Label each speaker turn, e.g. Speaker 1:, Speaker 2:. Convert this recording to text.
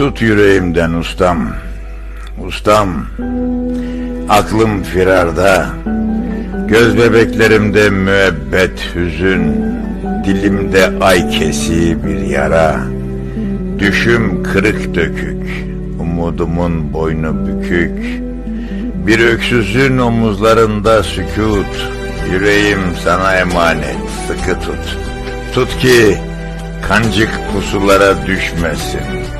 Speaker 1: Tut yüreğimden ustam, ustam. Aklım firarda, göz bebeklerimde müebbet hüzün, dilimde ay kesi bir yara. Düşüm kırık dökük, umudumun boynu bükük. Bir öksüzün omuzlarında sükut, yüreğim sana emanet, sıkı tut. Tut ki kancık pusulara düşmesin,